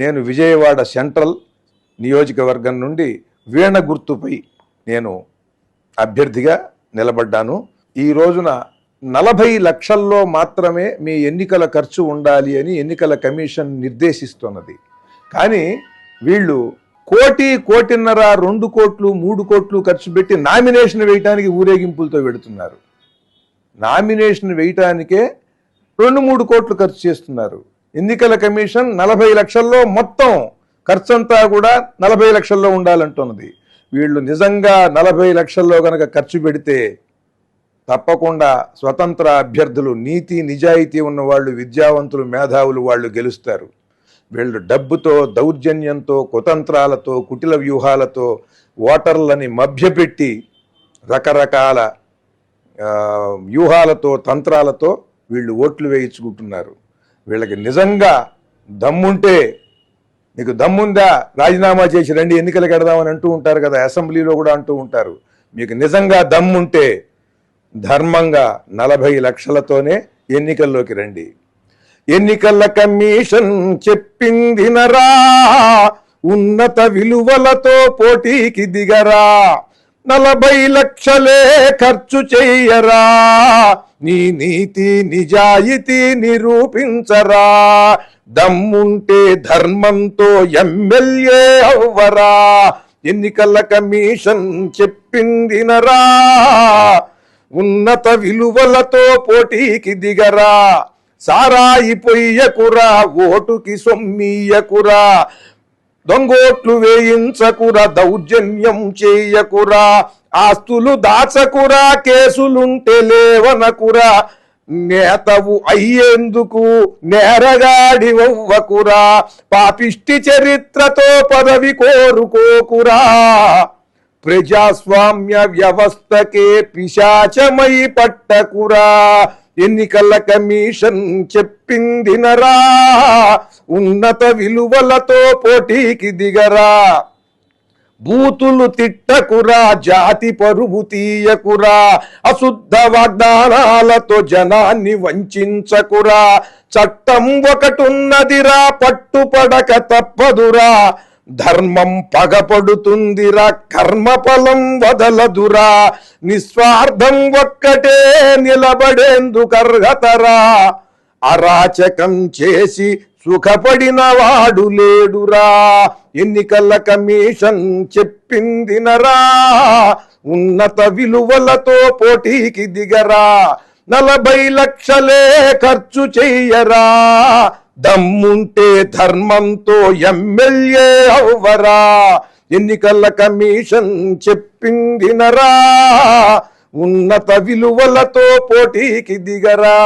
నేను విజయవాడ సెంట్రల్ నియోజకవర్గం నుండి వీణ గుర్తుపై నేను అభ్యర్థిగా నిలబడ్డాను. ఈ రోజున నలభై లక్షల్లో మాత్రమే మీ ఎన్నికల ఖర్చు ఉండాలి అని ఎన్నికల కమిషన్ నిర్దేశిస్తున్నది. కానీ వీళ్ళు కోటి కోటిన్నర రెండు కోట్లు మూడు కోట్లు ఖర్చు పెట్టి నామినేషన్ వేయటానికి ఊరేగింపులతో పెడుతున్నారు నామినేషన్ వేయటానికే రెండు మూడు కోట్లు ఖర్చు చేస్తున్నారు. ఎన్నికల కమిషన్ నలభై లక్షల్లో మొత్తం ఖర్చంతా కూడా నలభై లక్షల్లో ఉండాలంటున్నది. వీళ్ళు నిజంగా నలభై లక్షల్లో కనుక ఖర్చు పెడితే తప్పకుండా స్వతంత్ర అభ్యర్థులు నీతి నిజాయితీ ఉన్న వాళ్ళు విద్యావంతులు మేధావులు వాళ్ళు గెలుస్తారు. వీళ్ళు డబ్బుతో దౌర్జన్యంతో కుతంత్రాలతో కుటిల వ్యూహాలతో ఓటర్లని మభ్యపెట్టి రకరకాల వ్యూహాలతో తంత్రాలతో వీళ్ళు ఓట్లు వేయించుకుంటున్నారు. వీళ్ళకి నిజంగా దమ్ముంటే మీకు దమ్ముందా? రాజీనామా చేసి రండి ఎన్నికలు కడదామని అంటూ ఉంటారు కదా అసెంబ్లీలో కూడా అంటూ ఉంటారు. మీకు నిజంగా దమ్ముంటే ధర్మంగా నలభై లక్షలతోనే ఎన్నికల్లోకి రండి. ఎన్నికల కమిషన్ చెప్పింది నరా ఉన్నత విలువలతో పోటీకి దిగరా. నలభై లక్షలే ఖర్చు చెయ్యరా. నీ నీతి నిజాయితీ నిరూపించరా. దమ్ముంటే ధర్మంతో ఎమ్మెల్యే అవ్వరా. ఎన్నికల కమిషన్ చెప్పింది నరా. ఉన్నత విలువలతో పోటీకి దిగరా. సారాయి పొయ్యకురా ఓటుకి సొమ్మియ్యకురా. దొంగోట్లు వేయించకురా దౌర్జన్యం చేయకురా ఆస్తులు దాచకురా కేసులుంటే లేవనకురా నేతవు అయ్యేందుకు నేరగాడివవ్వకురా పాపిష్టి చరిత్రతో పదవి కోరుకోకురా. ప్రజాస్వామ్య వ్యవస్థకే పిశాచమై పట్టకురా ఎన్నికల కమిషన్ చెప్పింది నరా ఉన్నత విలువలతో పోటీకి దిగరా. బూతులు తిట్టకురా జాతి పరువు తీయకురా అశుద్ధ వాగ్దానాలతో జనాన్ని వంచకురా. చట్టం ఒకటున్నదిరా పట్టుపడక తప్పదురా. ధర్మం పగపడుతుందిరా కర్మఫలం వదలదురా. నిస్వార్థం ఒక్కటే నిలబడేందుకర్హతరా. అరాచకం చేసి సుఖపడిన వాడు లేడురా. ఎన్నికల కమిషన్ చెప్పింది నరా ఉన్నత విలువలతో పోటీకి దిగరా. నలభై లక్షలే ఖర్చు చెయ్యరా. దమ్ముంటే ధర్మంతో ఎమ్మెల్యే అవ్వరా. ఎన్నికల కమిషన్ చెప్పింది నరా ఉన్నత విలువలతో పోటీకి దిగరా.